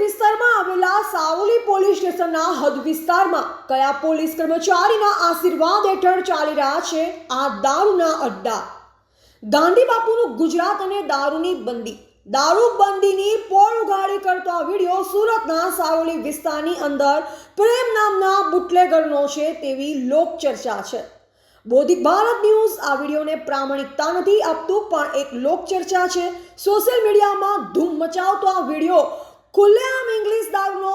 વિસ્તારમાં આવેલા સાવલી પોલીસ સ્ટેશનના હદ વિસ્તારમાં કયા પોલીસ કર્મચારીના આશીર્વાદ હેઠળ ચાલી રહ્યા છે આ દારૂના અડ્ડા? ગાંધી બાપુનું ગુજરાત અને દારૂની બંદી. દારૂ બંધીની પોળ ઉગાડી કરતો આ વીડિયો સુરતના સારોલી વિસ્તારની અંદર પ્રેમ નામના બુટલેગરનો છે તેવી લોકચર્ચા છે. બોધિક ભારત ન્યૂઝ, આ વિડીયોને પ્રામાણિકતા નથી આપતું, પણ એક લોકચર્ચા છે. સોશિયલ મીડિયામાં ધૂમ મચાવતો આ વીડિયો ખુલ્લેઆમ ઇંગ્લિશ દારૂનો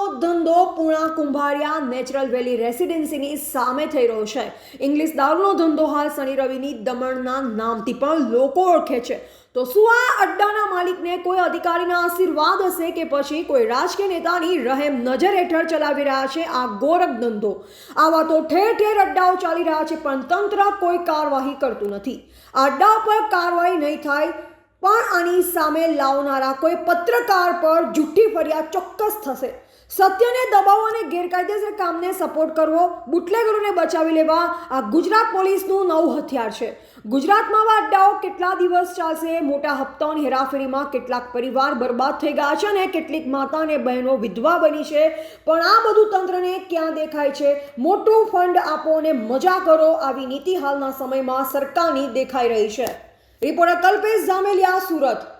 કુંભારિયા નેચરલ વેલી રેસિડેન્સીની સામે થઈ રહ્યો છે. ઇંગ્લિશ દારૂનો ધંધો હાલ શનિ રવિની દમણના નામથી પણ લોકો ઓળખે છે. તો શું આ અડ્ડાના માલિકને કોઈ અધિકારીના આશીર્વાદ હશે કે પછી કોઈ રાજકીય નેતાની રહેમ નજર હેઠળ ચલાવી રહ્યા છે આ ગોરખ ધંધો? આવા તો ઠેર ઠેર અડ્ડાઓ ચાલી રહ્યા છે પણ તંત્ર કોઈ કાર્યવાહી કરતું નથી. આ અડ્ડા પર કાર્યવાહી નહીં થાય પણ આની સામે લાવનારા કોઈ પત્રકાર પર જુઠ્ઠી ફરિયાદ ચોક્કસ થશે. સત્યને દબાવો અને ગેરકાયદેસર કામને સપોર્ટ કરવો, બુટલેગરોને બચાવી લેવા, આ ગુજરાત પોલીસનું નવું હથિયાર છે. ગુજરાતમાં અડ્ડાઓ કેટલા દિવસ ચાલશે? મોટા હપ્તાઓની હેરાફેરીમાં કેટલાક પરિવાર બરબાદ થઈ ગયા છે અને કેટલીક માતા અને બહેનો વિધવા બની છે. પણ આ બધું તંત્રને ક્યાં દેખાય છે? મોટું ફંડ આપો અને મજા કરો, આવી નીતિ હાલના સમયમાં સરકારની દેખાઈ રહી છે. રિપોર્ટર કલ્પેશ જામેલિયા સુરત.